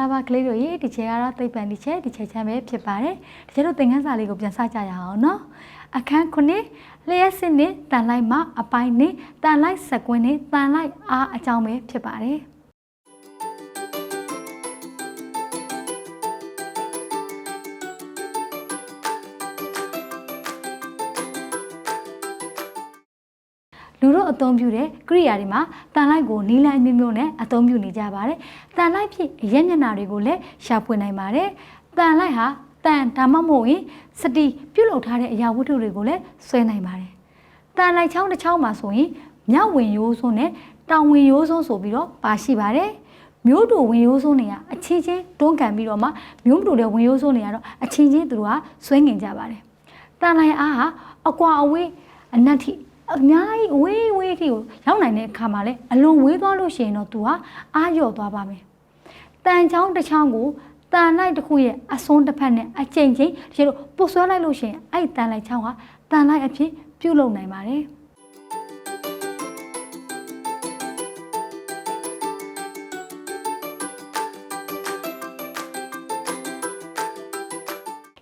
္ဂလာပါကလေးတို့ရေဒီချေကတော့သိပ္ပံဒီချေဒီချေချမ်းပဲဖြစ်ပါတယ်ဒီချေတို့သင်ခန်းစာလေးကိုပြန်စကြရအောင်နော်အခန်းခုနှစ်လျှက်စစ်နဲ့တန်လိုက်မှာအပိုင်းနဲ့တန်လိုက်စကွင်းနဲ့တန်လိုက်အားအကြောင်းပဲဖြစ်ပါတယ် လူတို့အသုံးပြုတဲ့ကိရိယာတွေမှာတန်လိုက်ကိုနီလန်းမျိုးမျိုးနဲ့အသုံးပြုနေကြပါတယ်။တန်လိုက်ဖြစ်ရက်ညနာတွေကိုလည်းရှာဖွေနိုင်ပါတယ်။တန်လိုက်ဟာတန်ဒါမှမဟုတ်ရင်စတီပြုတ်လုထားတဲ့အရာဝတ္ထုတွေကိုလည်းဆွဲနိုင်ပါတယ်။တန်လိုက်ချောင်းတစ်ချောင်းမှာဆိုရင်မြောက်ဝင်ရိုးစွန်းနဲ့တောင်ဝင်ရိုးစွန်းဆိုပြီးတော့ပါရှိပါတယ်။မျိုးတူဝင်ရိုးစွန်းတွေကအချင်းချင်းတွန်းကန်ပြီးတော့မှမျိုးမတူတဲ့ဝင်ရိုးစွန်းတွေကတော့အချင်းချင်းသူတို့ကဆွဲငင်ကြပါတယ်။တန်လိုက်အားဟာအကွာအဝေးအနက်ထိ အများကြီးဝေးဝေးထိကိုရောက်နိုင်တဲ့အခါမှာလည်းအလွန်ဝေးသွားလို့ရှိရင်တော့သူဟာအာရော့သွားပါမယ်။တန်ချောင်းတစ်ချောင်းကိုတန်လိုက်တစ်ခုရဲ့အစွန်းတစ်ဖက်နဲ့အချိန်ချင်းတကယ်လို့ပုတ်ဆွဲလိုက်လို့ရှိရင်အဲ့တန်လိုက်ချောင်းဟာတန်လိုက်အဖြစ်ပြုတ်လုံနိုင်ပါတယ်။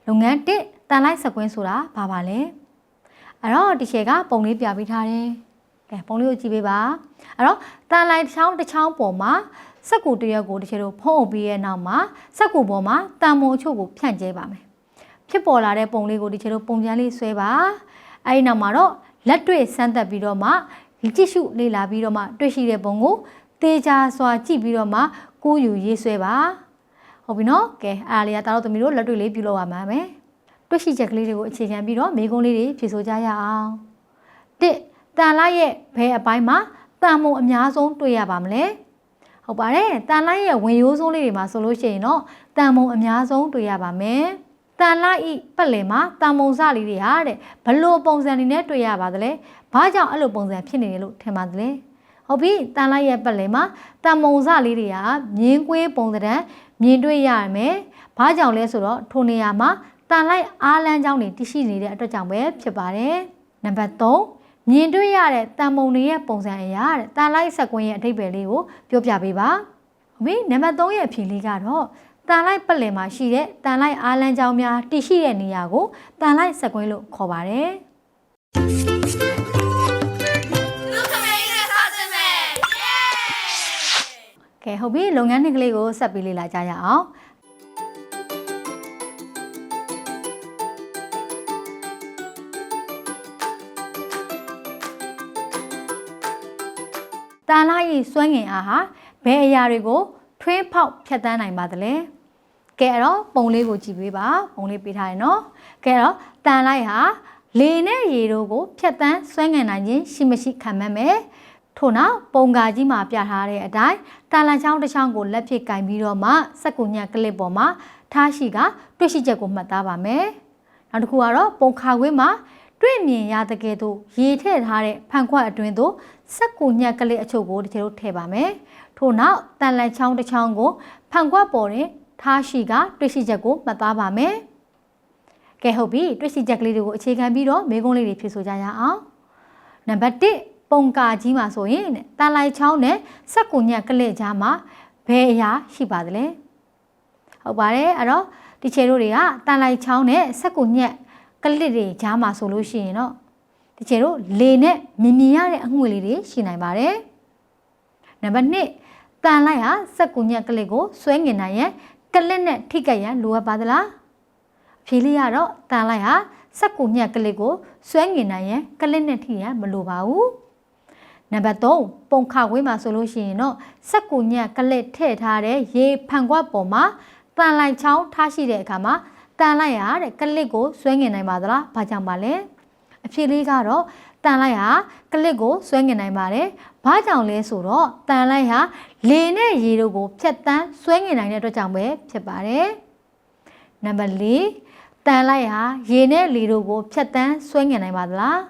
လုပ်ငန်း1တန်လိုက်စကွင်းဆိုတာဘာပါလဲ။ အဲ့တော့ဒီရှယ်ကပုံလေးပြပေးထားတယ်။ကဲပုံလေးကိုကြည့်ပေးပါ။အဲ့တော့တန်လိုက်တစ်ချောင်းတစ်ချောင်းပေါ်မှာစက်ကူတရက်ကိုတကယ်လို့ဖုံးအုပ်ပြီးရဲ့နောက်မှာစက်ကူပေါ်မှာတန်မုံအချို့ကိုဖြန့်ကျဲပါမယ်။ဖြစ်ပေါ်လာတဲ့ပုံလေးကိုဒီချေတို့ပုံပြန်လေးဆွဲပါ။အဲဒီနောက်မှာတော့လက်တွေ့စမ်းသပ်ပြီးတော့မှကြည့်ရှုလေ့လာပြီးတော့မှတွေ့ရှိတဲ့ပုံကိုတေချာစွာကြည့်ပြီးတော့မှကိုးယူရေးဆွဲပါ။ဟုတ်ပြီနော်။ကဲအားလေးကတားတော့သမီးတို့လက်တွေ့လေးပြုလုပ်ရမှာမယ်။ တွေ့ရှိချက်ကလေးတွေကိုအခြေခံပြီးတော့မိကုံးလေးတွေဖြေဆိုကြရအောင်။တစ်တန်လိုက်ရဲ့ဘဲအပိုင်းမှာတန်မုံအများဆုံးတွေ့ရပါမလဲ။ဟုတ်ပါတယ်။တန်လိုက်ရဲ့ဝင်ရိုးစိုးလေးတွေမှာဆိုလို့ရှိရင်တော့တန်မုံအများဆုံးတွေ့ရပါမယ်။တန်လိုက်ဤပတ်လည်မှာတန်မုံစလေးတွေဟာတဲ့ဘလို့ပုံစံတွေနဲ့တွေ့ရပါသလဲ။ဘာကြောင့်အဲ့လိုပုံစံဖြစ်နေတယ်လို့ထင်ပါသလဲ။ဟုတ်ပြီတန်လိုက်ရဲ့ပတ်လည်မှာတန်မုံစလေးတွေကမြင်းကွေးပုံစံမြင်တွေ့ရမယ်။ဘာကြောင့်လဲဆိုတော့ထိုနေရာမှာ တန်လိုက်အားလန်းကြောင်းတွေတရှိနေတဲ့အတွက်ကြောင့်ပဲဖြစ်ပါတယ်။နံပါတ်3မြင်တွေ့ရတဲ့တန်မုံတွေရဲ့ပုံစံအရာတဲ့တန်လိုက်ဆက်ကွင်းရဲ့အဓိပ္ပာယ်လေးကိုပြောပြပေးပါ။ဟုတ်ပြီနံပါတ်3ရဲ့အဖြေလေးကတော့တန်လိုက်ပတ်လည်မှာရှိတဲ့တန်လိုက်အားလန်းကြောင်းများတရှိတဲ့နေရာကိုတန်လိုက်ဆက်ကွင်းလို့ခေါ်ပါတယ်။လူခမေးနဲ့စားခြင်းပဲเย้ကဲဟုတ်ပြီလုပ်ငန်းနှစ်ကလေးကိုဆက်ပြီးလေ့လာကြရအောင် တန်လာရီစွမ်းငင်အားဟာဘယ်အရာတွေကိုထွင်းဖောက်ဖြတ်တန်းနိုင်ပါသလဲကဲအဲ့တော့ပုံလေးကိုကြည့်ပေးပါပုံလေးပေးထားရနော်ကဲအဲ့တော့တန်လိုက်ဟာလေနဲ့ရေတို့ကိုဖြတ်တန်းစွမ်းငင်နိုင်ခြင်းရှိမရှိခံမှတ်မယ်ထို့နောက်ပုံကာကြီးမှာပြထားတဲ့အတိုင်းတာလန်ချောင်းတစ်ချောင်းကိုလက်ဖြစ်ကင်ပြီးတော့မှစက်ကူညက်ကလစ်ပေါ်မှာထားရှိကတွေ့ရှိချက်ကိုမှတ်သားပါမယ်။နောက်တစ်ခုကတော့ပုံခါခွေးမှာတွေ့မြင်ရတဲ့ကဲ့သို့ရေထည့်ထားတဲ့ဖန်ခွက်အတွင်းသို့ စက်ကူညက်ကလစ်အချို့ကိုဒီကျတို့ထည့်ပါမယ်။ထို့နောက်တန်လန်ချောင်းတစ်ချောင်းကိုဖန်ခွက်ပေါ်တွင်ထားရှိကတွေ့ရှိချက်ကိုမှတ်သားပါမယ်။ကဲဟုတ်ပြီတွေ့ရှိချက်ကလေးတွေကိုအခြေခံပြီးတော့မေးခွန်းလေးတွေဖြေဆိုကြရအောင်။နံပါတ်1ပုံကာကြီးမှာဆိုရင်တဲ့တာလိုက်ချောင်းနဲ့စက်ကူညက်ကလက်ကြားမှာဘယ်အရာရှိပါသလဲဟုတ်ပါတယ်အဲ့တော့ဒီချေတို့တွေကတာလိုက်ချောင်းနဲ့စက်ကူညက်ကလစ်တွေကြားမှာဆိုလို့ရှိရင်တော့ ဒီချေတို့လေနဲ့မြင်မြင်ရတဲ့အငွေလေးတွေရှိနိုင်ပါတယ်နံပါတ်2တန်လိုက်ဟာစက်ကူညက်ကလစ်ကိုဆွဲငင်နိုင်ရန်ကလစ်နဲ့ထိကပ်ရန်လိုအပ်ပါသလားဖြေလေးရတော့တန်လိုက်ဟာစက်ကူညက်ကလစ်ကိုဆွဲငင်နိုင်ရန်ကလစ်နဲ့ထိရန်မလိုပါဘူးနံပါတ်3ပုံခါခွေးမှာဆိုလို့ရှိရင်တော့စက်ကူညက်ကလစ်ထည့်ထားတဲ့ရေဖန်ခွက်ပေါ်မှာတန်လိုက်ချောင်းထားရှိတဲ့အခါမှာတန်လိုက်ရတဲ့ကလစ်ကိုဆွဲငင်နိုင်ပါသလားဘာကြောင့်ပါလဲ အဖြေလေးကတော့တန်လိုက်ဟာကလစ်ကိုဆွဲငင်နိုင်ပါတယ်ဘာကြောင့်လဲဆိုတော့တန်လိုက်ဟာလေနဲ့ရေတို့ကိုဖြတ်တန်းဆွဲငင်နိုင်တဲ့အတွက်ကြောင့်ပဲဖြစ်ပါတယ်နံပါတ်4တန်လိုက်ဟာရေနဲ့လေတို့ကိုဖြတ်တန်းဆွဲငင်နိုင်ပါသလား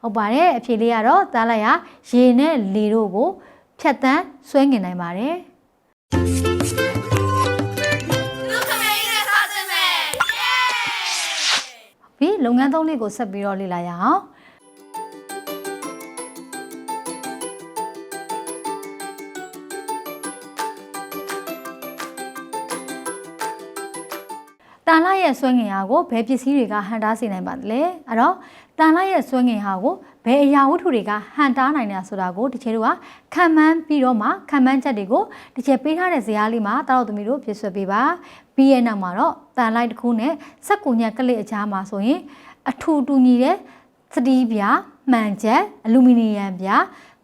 ဟုတ်ပါတယ်အဖြေလေးကတော့တန်လိုက်ဟာရေနဲ့လေတို့ကိုဖြတ်တန်းဆွဲငင်နိုင်ပါတယ် လုပ်ငန်းသုံးလေးကိုဆက်ပြီးတော့လေ့လာရအောင် တန်လိုက်ရဲ့စွမ်းငင်ဟာကိုဘယ်ပစ္စည်းတွေကဟန်တားစေနိုင်ပါသလဲအဲ့တော့တန်လိုက်ရဲ့စွမ်းငင်ဟာကိုဘယ်အရာဝတ္ထုတွေကဟန်တားနိုင်တယ်ဆိုတာကိုဒီချေတို့ကခံမှန်းပြီးတော့မှခံမှန်းချက်တွေကိုဒီချေပေးထားတဲ့ဇာတ်လေးမှာတာတော်သမီးတို့ပြဆွပေးပါပြီးရဲ့နောက်မှာတော့တန်လိုက်တစ်ခုနဲ့စက်ကူညက်ကလစ်အကြားမှာဆိုရင်အထူတူညီတဲ့စတီးပြားမှန်ချက်အလူမီနီယံပြား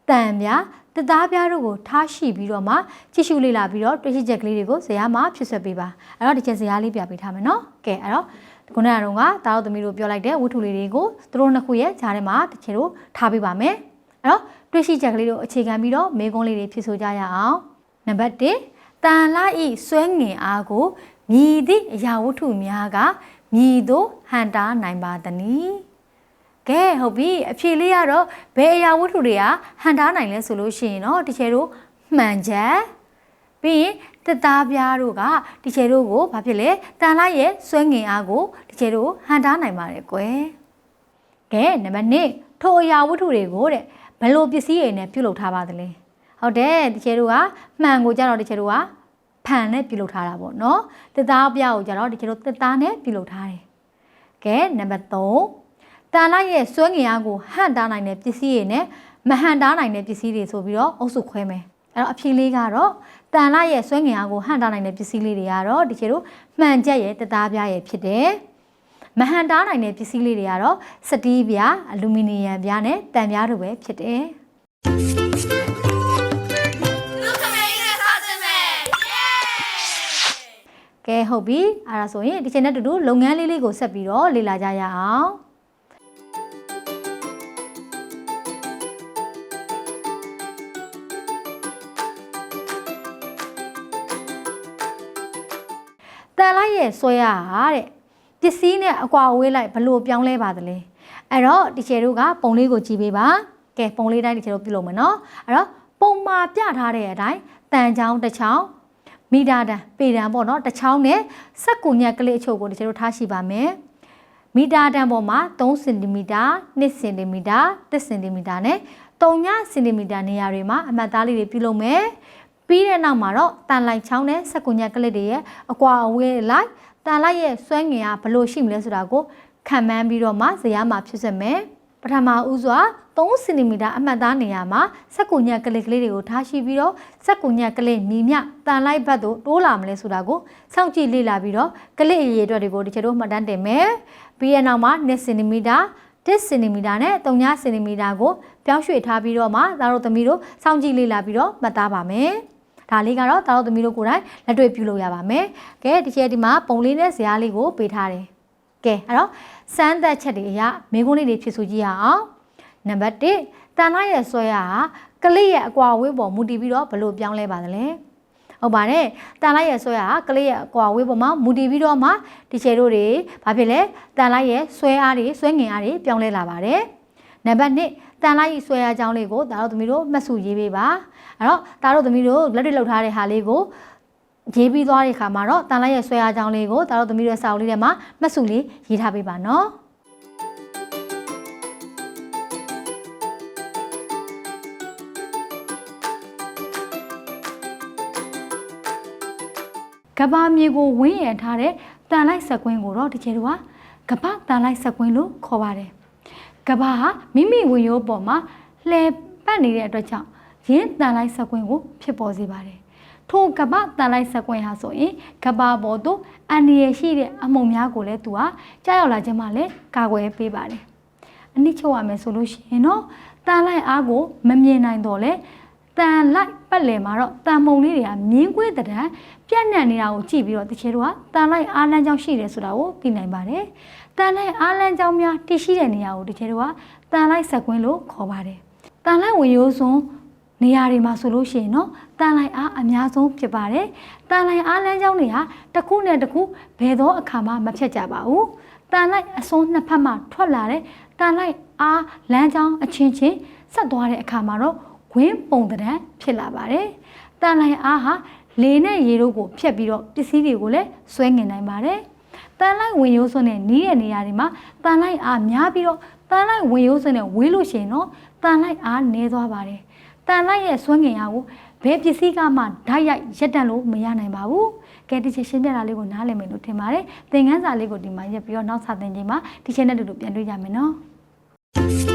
တန်ပြား တသားပြားတို့ကိုထားရှိပြီးတော့မှကြည့်ရှုလေ့လာပြီးတော့တွေ့ရှိချက်ကလေးတွေကိုဇာတ်မှာဖြစ်ဆွပေးပါအဲ့တော့ဒီချက်ဇာတ်လေးပြပေးထားမယ်နော်ကဲအဲ့တော့ခုနကတော့ကတာတော်သမီးတို့ပြောလိုက်တဲ့ဝတ္ထုလေးတွေကိုသူတို့နှစ်ခုရဲ့ဂျားထဲမှာတစ်ချေတို့ထားပေးပါမယ်အဲ့တော့တွေ့ရှိချက်ကလေးတို့အခြေခံပြီးတော့မေကုန်းလေးတွေဖြစ်ဆိုကြရအောင်နံပါတ်1တန်လာဤဆွဲငင်အားကိုမြည်သည့်အရာဝတ္ထုများကမြည်သို့ဟန်တာနိုင်ပါသနည်း ကဲဟုတ်ပြီအဖြေလေးကတော့ဘယ်အရာဝတ္ထုတွေကဟန်တာနိုင်လဲဆိုလို့ရှိရင်တော့တချေတို့မှန်ချက်ပြီးရင်တသားပြားတို့ကဒီချေတို့ကိုဘာဖြစ်လဲတန်လိုက်ရဲ့ဆွဲငင်အားကိုဒီချေတို့ဟန်တားနိုင်ပါတယ်ကွယ်ကဲနံပါတ်1ထိုအရာဝတ္ထုတွေကိုတဲ့ဘယ်လိုပစ္စည်းတွေနဲ့ပြုလုပ်ထားပါသလဲဟုတ်တယ်ဒီချေတို့ကမှန်ကိုကြတော့ဒီချေတို့ကဖန်နဲ့ပြုလုပ်ထားတာပေါ့နော်တသားပြားကိုကြတော့ဒီချေတို့တသားနဲ့ပြုလုပ်ထားတယ်ကဲနံပါတ်3 တန်လိုက်ရဲ့ဆွဲငင်အားကိုဟန်တားနိုင်တဲ့ပစ္စည်းတွေနဲ့မဟန်တားနိုင်တဲ့ပစ္စည်းတွေဆိုပြီးတော့အုပ်စုခွဲမယ်အဲ့တော့အဖြေလေးကတော့တန်လိုက်ရဲ့ဆွဲငင်အားကိုဟန်တားနိုင်တဲ့ပစ္စည်းလေးတွေကတော့ဒီချေတို့မှန်ချက်ရဲ့တသားပြားရဲ့ဖြစ်တယ်မဟန်တားနိုင်တဲ့ပစ္စည်းလေးတွေကတော့စတီးပြားအလူမီနီယံပြားနဲ့တန်ပြားတို့ပဲဖြစ်တယ်သူခမင်းနဲ့စားခြင်းပဲယေးကဲဟုတ်ပြီအဲ့ဒါဆိုရင်ဒီချိန်နဲ့တူတူလုပ်ငန်းလေးလေးကိုဆက်ပြီးတော့လေ့လာကြရအောင် တန်လိုက်ရဲ့ဆွဲရဟာတဲ့ပစ္စည်းနဲ့အကွာအဝေးလိုက်ဘလို့ပြောင်းလဲပါသလဲအဲ့တော့ဒီချေတို့ကပုံလေးကိုကြည့်ပေးပါကဲပုံလေးတိုင်းဒီချေတို့ပြုလုပ်မယ်နော်အဲ့တော့ပုံမှာပြထားတဲ့အတိုင်းတန်ချောင်းတစ်ချောင်းမီတာတန်ပေတန်ပေါ့နော်တစ်ချောင်းနဲ့စက်ကူညက်ကလေးအချို့ကိုတချို့တို့ထားရှိပါမယ်မီတာတန်ပေါ်မှာ3စင်တီမီတာ2စင်တီမီတာ1စင်တီမီတာနဲ့3စင်တီမီတာနေရာတွေမှာအမှတ်သားလေးတွေပြုလုပ်မယ် ပြီးတဲ့နောက်မှာတော့တန်လိုက်ချောင်းနဲ့စက်ကူညက်ကလေးတွေရဲ့အကွာအဝေးလိုက်တန်လိုက်ရဲ့စွမ်းငင်ကဘယ်လိုရှိမလဲဆိုတာကိုခံမှန်းပြီးတော့မှဇာတ်မှာဖြစ်စက်မယ်ပထမဦးစွာ3စင်တီမီတာအမှတ်သားနေရာမှာစက်ကူညက်ကလေးကလေးတွေကိုထားရှိပြီးတော့စက်ကူညက်ကလေးညီမြတန်လိုက်ဘက်သို့တိုးလာမလဲဆိုတာကိုစောင့်ကြည့်လေ့လာပြီးတော့ကလေးအရေးအတွက်တွေကိုဒီချက်တို့မှတ်တမ်းတင်မယ်ပြီးရနောက်မှာ2စင်တီမီတာ1စင်တီမီတာနဲ့3စင်တီမီတာကိုပြောင်းရွှေ့ထားပြီးတော့မှသားတို့သမီးတို့စောင့်ကြည့်လေ့လာပြီးတော့မှတ်သားပါမယ် ဒါလေးကတော့သားတို့သမီးတို့ကိုယ်တိုင်လက်တွေ့ပြုလုပ်ရပါမယ်ကဲဒီချက်ဒီမှာပုံလေးနဲ့ဇာတ်လေးကိုပေးထားတယ်ကဲအဲ့တော့စမ်းသက်ချက်တွေအရမိကုန်းလေးတွေဖြစ်ဆိုကြည့်ရအောင်နံပါတ်1တန်လိုက်ရဲ့ဆွဲရဟာကလေးရဲ့အကွာအဝေးပေါ်မူတည်ပြီးတော့ဘလို့ပြောင်းလဲပါသလဲဟုတ်ပါတယ်တန်လိုက်ရဲ့ဆွဲရဟာကလေးရဲ့အကွာအဝေးပေါ်မှာမူတည်ပြီးတော့မှဒီချေတို့တွေဘာဖြစ်လဲတန်လိုက်ရဲ့ဆွဲအားတွေဆွဲငင်အားတွေပြောင်းလဲလာပါတယ် နံပါတ်2တန်လိုက်ဆွဲအားကြောင်းလေးကိုဒါတို့သမီးတို့မှတ်စုရေးပေးပါအဲ့တော့ဒါတို့သမီးတို့လက်တွေ့လောက်ထားတဲ့ဟာလေးကိုရေးပြီးသွားတဲ့အခါမှာတော့တန်လိုက်ရဲ့ဆွဲအားကြောင်းလေးကိုဒါတို့သမီးတို့စာအုပ်လေးထဲမှာမှတ်စုလေးရေးထားပေးပါနော်ကဘာမြေကိုဝင်းရံထားတဲ့တန်လိုက်ဆက်ကွင်းကိုတော့ဒီကျေတို့ကကဘာတန်လိုက်ဆက်ကွင်းလို့ခေါ်ပါတယ် ကဘာဟာမိမိဝင်ရိုးပေါ်မှာလှည့်ပတ်နေတဲ့အတွက်ကြောင့်ရင်းတန်လိုက်ဆက်ကွင်းကိုဖြစ်ပေါ်စေပါတယ်ထိုကဘာတန်လိုက်ဆက်ကွင်းဟာဆိုရင်ကဘာပေါ်သို့အန္တရာယ်ရှိတဲ့အမှုန်များကိုလည်းသူဟာကြားရောက်လာခြင်းမှလည်းကာကွယ်ပေးပါတယ်အနည်းချုပ်ရမယ်ဆိုလို့ရှိရင်တော့တန်လိုက်အားကိုမမြင်နိုင်တော့လဲ တန်လိုက်ပတ်လည်မှာတော့တန်မုံလေးတွေကမြင်းကွေးတဲ့တန်းပြန့်နှံ့နေတာကိုကြည့်ပြီးတော့တချေတို့ကတန်လိုက်အားလန်းကြောင်းရှိတယ်ဆိုတာကိုသိနိုင်ပါတယ်။တန်လိုက်အားလန်းကြောင်းများတည်ရှိတဲ့နေရာကိုတချေတို့ကတန်လိုက်ဆက်ကွင်းလို့ခေါ်ပါတယ်။တန်လိုက်ဝင်ရိုးစွန်းနေရာတွေမှာဆိုလို့ရှိရင်တော့တန်လိုက်အားအများဆုံးဖြစ်ပါတယ်။တန်လိုက်အားလန်းကြောင်းတွေဟာတစ်ခုနဲ့တစ်ခုဘယ်သောအခါမှမဖြတ်ကြပါဘူး။တန်လိုက်အစွန်းနှစ်ဖက်မှထွက်လာတဲ့တန်လိုက်အားလမ်းကြောင်းအချင်းချင်းဆက်သွားတဲ့အခါမှာတော့ ဝင်းပုံတံဖြစ်လာပါတယ်။တန်လိုက်အားဟာလေနဲ့ရေတို့ကိုဖြတ်ပြီးတော့ပစ္စည်းတွေကိုလည်းဆွဲငင်နိုင်ပါတယ်။တန်လိုက်ဝင်ရိုးစွန်းနဲ့နီးတဲ့နေရာတွေမှာတန်လိုက်အားများပြီးတော့တန်လိုက်ဝင်ရိုးစွန်းနဲ့ဝေးလို့ရှိရင်တော့တန်လိုက်အားနည်းသွားပါတယ်။တန်လိုက်ရဲ့စွမ်းငင်အားကိုဘယ်ပစ္စည်းကမှဓာတ်ရိုက်ရက်တန့်လို့မရနိုင်ပါဘူးကဲဒီချက်ရှင်းပြတာလေးကိုနားလည်မယ်လို့ထင်ပါတယ်သင်ခန်းစာလေးကိုဒီမှာရက်ပြီးတော့နောက်စာသင်ချိန်မှာဒီချက်နဲ့တူတူပြန်တွေ့ကြမယ်နော်